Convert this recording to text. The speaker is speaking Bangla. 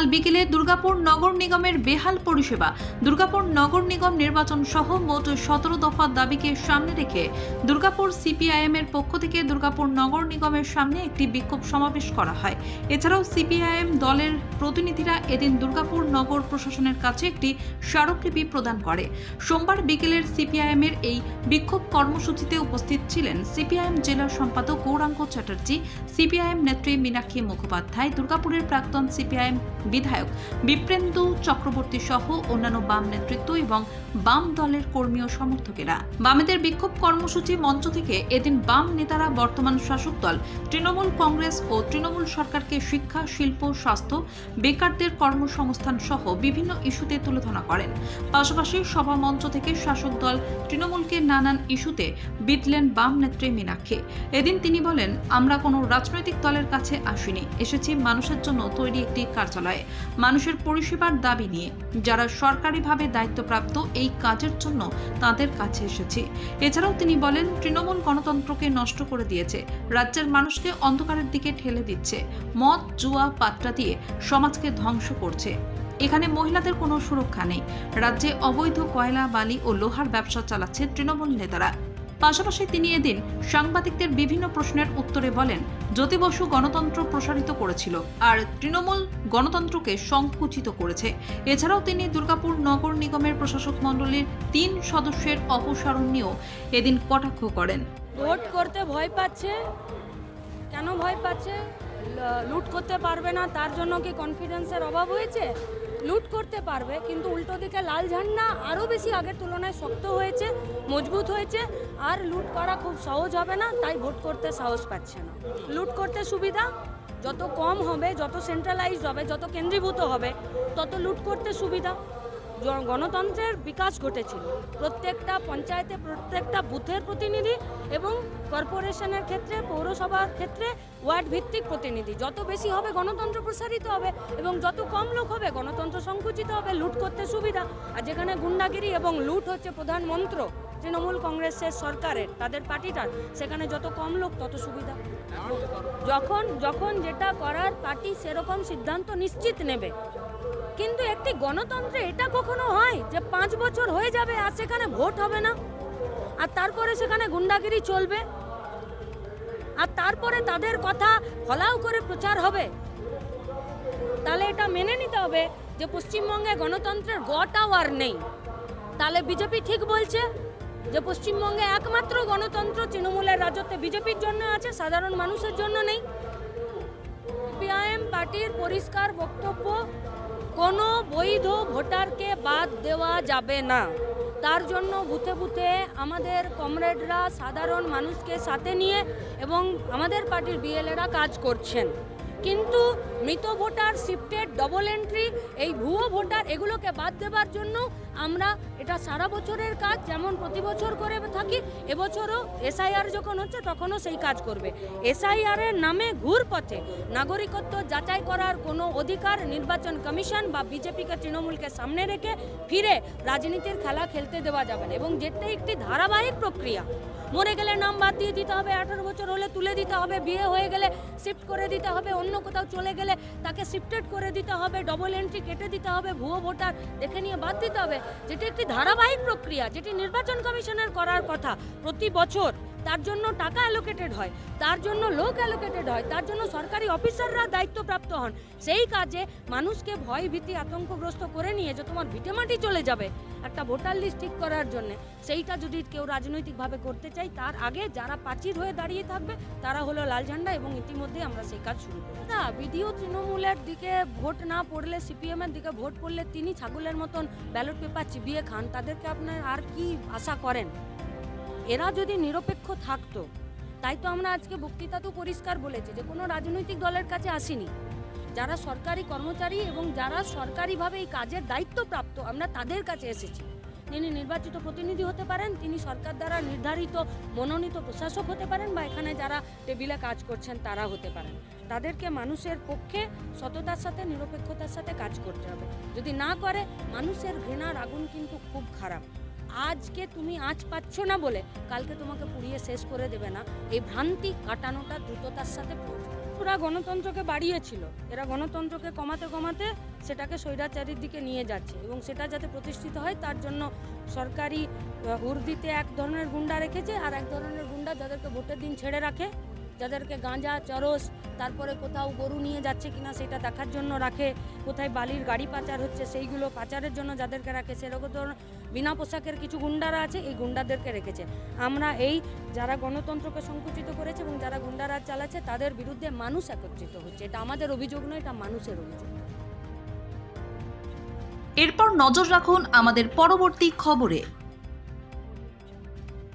গতকাল বিকেলে দুর্গাপুর নগর নিগমের বেহাল পরিষেবা, দুর্গাপুর নগর নিগম নির্বাচন সহ মোট সতেরো দফা দাবিকে সামনে রেখে দুর্গাপুর সিপিআইএম এর পক্ষ থেকে দুর্গাপুর নগর নিগমের সামনে একটি বিক্ষোভ সমাবেশ করা হয়। এছাড়াও সিপিআইএম দলের প্রতিনিধিরা এদিন দুর্গাপুর নগর প্রশাসনের কাছে একটি স্মারকলিপি প্রদান করে। সোমবার বিকেলের সিপিআইএম এর এই বিক্ষোভ কর্মসূচিতে উপস্থিত ছিলেন সিপিআইএম জেলা সম্পাদক গৌরাঙ্গ চ্যাটার্জি, সিপিআইএম নেত্রী মীনাক্ষী মুখোপাধ্যায়, দুর্গাপুরের প্রাক্তন সিপিআইএম বিধায়ক বিপ্রেন্দু চক্রবর্তী সহ অন্যান্য বাম নেতৃত্ব এবং বাম দলের কর্মী ও সমর্থকেরা। বামেদের বিক্ষোভ কর্মসূচি মঞ্চ থেকে এদিন বাম নেতারা বর্তমান শাসক দল তৃণমূল কংগ্রেস ও তৃণমূল সরকারকে শিক্ষা, শিল্প, স্বাস্থ্য, বেকারদের কর্মসংস্থান সহ বিভিন্ন ইস্যুতে তুলে ধরা করেন। পাশাপাশি সভা মঞ্চ থেকে শাসক দল তৃণমূলকে নানান ইস্যুতে বিতলেন বাম নেত্রী মীনাক্ষী। এদিন তিনি বলেন, আমরা কোনো রাজনৈতিক দলের কাছে আসিনি। এসেছি মানুষের জন্য তৈরি একটি কার্যালয়ে। মানুষের পরিষেবার দাবি নিয়ে, যারা সরকারিভাবে দায়িত্বপ্রাপ্ত এই কাজের জন্য তাদের কাছে এসেছি। এছাড়াও তিনি বলেন, তৃণমূল গণতন্ত্রকে নষ্ট করে দিয়েছে, রাজ্যের মানুষকে অন্ধকারের দিকে ঠেলে দিচ্ছে, মদ, জুয়া, পাত্রা দিয়ে সমাজকে ধ্বংস করছে। এখানে মহিলাদের কোনো সুরক্ষা নেই। রাজ্যে অবৈধ কয়লা, বালি ও লোহার ব্যবসা চালাচ্ছে তৃণমূল নেতারা। পাশাপাশি তিনি এদিন সাংবাদিকদের বিভিন্ন প্রশ্নের উত্তরে বলেন জ্যোতি বসু গণতন্ত্র প্রসারিত করেছিল আর তৃণমূল গণতন্ত্রকে সংকুচিত করেছে। এছাড়াও তিনি দুর্গাপুর নগর নিগমের প্রশাসক মণ্ডলীর তিন সদস্যের অপসারণ নিয়েও এদিন কটাক্ষ করেন। ভোট করতে ভয় পাচ্ছে। কেন ভয় পাচ্ছে? লুট করতে পারবে না, তার জন্য কি কনফিডেন্সের অভাব হয়েছে? লুট করতে পারবে, কিন্তু উল্টো দিকে লাল ঝান্ডা আরও বেশি আগের তুলনায় শক্ত হয়েছে, মজবুত হয়েছে, আর লুট করা খুব সহজ হবে না, তাই ভোট করতে সাহস পাচ্ছে না। লুট করতে সুবিধা, যত কম হবে, যত সেন্ট্রালাইজড হবে, যত কেন্দ্রীভূত হবে, তত লুট করতে সুবিধা। গণতন্ত্রের বিকাশ ঘটেছিল। প্রত্যেকটা পঞ্চায়েতে প্রত্যেকটা বুথের প্রতিনিধি এবং কর্পোরেশনের ক্ষেত্রে, পৌরসভার ক্ষেত্রে ওয়ার্ড ভিত্তিক প্রতিনিধি। যত বেশি হবে গণতন্ত্র প্রসারিত হবে এবং যত কম লোক হবে, গণতন্ত্র সংকুচিত হবে, লুট করতে সুবিধা। আর যেখানে গুন্ডাগিরি এবং লুট হচ্ছে প্রধান মন্ত্র, তৃণমূল কংগ্রেসের সরকারের, তাদের পার্টিটার, সেখানে যত কম লোক, তত সুবিধা। যখন যখন যেটা করার পার্টি সেরকম সিদ্ধান্ত নিশ্চিত নেবে। কিন্তু একটি গণতন্ত্রে এটা কখনো হয় যে পাঁচ বছর হয়ে যাবে আর সেখানে ভোট হবে না? আর তারপরে সেখানে গুন্ডাগিরি চলবে? আর তারপরে তাদের কথা ফলাও করে প্রচার হবে? তাহলে এটা মেনে নিতে হবে যে পশ্চিমবঙ্গে গণতন্ত্রের গটাও আর নেই। তাহলে বিজেপি ঠিক বলছে যে পশ্চিমবঙ্গে একমাত্র গণতন্ত্র, তৃণমূলের রাজত্বে বিজেপির জন্য আছে, সাধারণ মানুষের জন্য নেই। সিপিআইএম পার্টির পরিষ্কার বক্তব্য কোনো বৈধ ভোটারকে বাদ দেওয়া যাবে না। তার জন্য বুথে বুথে আমাদের কমরেডরা সাধারণ মানুষকে সাথে নিয়ে এবং আমাদের পার্টির বিএলএরা কাজ করছেন। কিন্তু মৃত ভোটার শিফটেড ডবল এন্ট্রি এই ভুয়ো ভোটার এগুলোকে বাদ দেবার জন্য আমরা এটা সারা বছরের কাজ, যেমন প্রতি বছর করে থাকি, এবছরও এসআইআর যখন হচ্ছে তখনও সেই কাজ করবে। এসআইআর এর নামে ঘুর পথে নাগরিকত্ব যাচাই করার কোনো অধিকার নির্বাচন কমিশন বা বিজেপিকে তৃণমূলকে সামনে রেখে ফিরে রাজনীতির খেলা খেলতে দেওয়া যাবে না এবং যেটা একটি ধারাবাহিক প্রক্রিয়া। মরে গেলে নাম বাদ দিয়ে দিতে হবে, আঠারো বছর হলে তুলে দিতে হবে, বিয়ে হয়ে গেলে শিফট করে দিতে হবে, অন্য কোথাও চলে গেলে তাকে শিফটেড করে দিতে হবে ডবল এন্ট্রি কেটে দিতে হবে, ভুয়ো ভোটার দেখে নিয়ে বাদ দিতে হবে। যেটি একটি ধারাবাহিক প্রক্রিয়া যেটি নির্বাচন কমিশনের করার কথা প্রতি বছর। তার জন্য টাকা অ্যালোকেটেড হয়, তার জন্য লোক অ্যালোকেটেড হয়, তার জন্য সরকারি অফিসাররা দায়িত্বপ্রাপ্ত হন। সেই কাজে মানুষকে ভয়, ভীতি, আতঙ্কগ্রস্ত করে নিয়ে যে তোমার ভিটেমাটি চলে যাবে একটা ভোটার লিস্ট ঠিক করার জন্য। সেইটা যদি কেউ রাজনৈতিকভাবে করতে চাই তার আগে যারা প্রাচীর হয়ে দাঁড়িয়ে থাকবে, তারা হলো লাল ঝান্ডা এবং ইতিমধ্যে আমরা সেই কাজ শুরু করি। না, বিডিও তৃণমূলের দিকে ভোট না পড়লে, সিপিএম এর দিকে ভোট পড়লে তিনি ছাগলের মতন ব্যালট পেপার চিবিয়ে খান। তাদেরকে আপনার আর কি আশা করেন? এরা যদি নিরপেক্ষ থাকতো, তাই তো আমরা আজকে বক্তৃতা তো পরিষ্কার বলেছি যে কোনো রাজনৈতিক দলের কাছে আসিনি। যারা সরকারি কর্মচারী এবং যারা সরকারিভাবে এই কাজের দায়িত্বপ্রাপ্ত আমরা তাদের কাছে এসেছি। তিনি নির্বাচিত প্রতিনিধি হতে পারেন, তিনি সরকার দ্বারা নির্ধারিত মনোনীত প্রশাসক হতে পারেন বা এখানে যারা টেবিলে কাজ করছেন তারা হতে পারেন। তাদেরকে মানুষের পক্ষে সততার সাথে, নিরপেক্ষতার সাথে কাজ করতে হবে। যদি না করে, মানুষের ঘৃণার আগুন কিন্তু খুব খারাপ। আজকে তুমি আজ পাচ্ছ না বলে কালকে তোমাকে পুড়িয়ে শেষ করে দেবে না। এই ভ্রান্তি কাটানোটা দ্রুততার সাথে বিপ্লবরা গণতন্ত্রকে বাড়িয়েছিল। এরা গণতন্ত্রকে কমাতে কমাতে সেটাকে স্বৈরাচারীর দিকে নিয়ে যাচ্ছে এবং সেটা যাতে প্রতিষ্ঠিত হয় তার জন্য সরকারি হুর্দিতে এক ধরনের গুন্ডা রেখেছে আর এক ধরনের গুন্ডা যাদেরকে ভোটের দিন ছেড়ে রাখে যাদেরকে গাঁজা, চরস, তারপরে কোথাও গরু নিয়ে যাচ্ছে কিনা সেটা দেখার জন্য রাখে, কোথায় বালির গাড়ি পাচার হচ্ছে সেইগুলো পাচারের জন্য যাদেরকে রাখে সেরকম ধরনের বিনা পোশাকের কিছু গুন্ডারা আছে, এই গুন্ডাদেরকে রেখেছে। আমরা এই যারা গণতন্ত্রকে সংকুচিত করেছে এবং যারা গুন্ডারাজ চালাচ্ছে তাদের বিরুদ্ধে মানুষ একত্রিত হচ্ছে। এটা আমাদের অভিযোগ নয়, এটা মানুষের অভিযোগ। এরপর নজর রাখুন আমাদের পরবর্তী খবরে।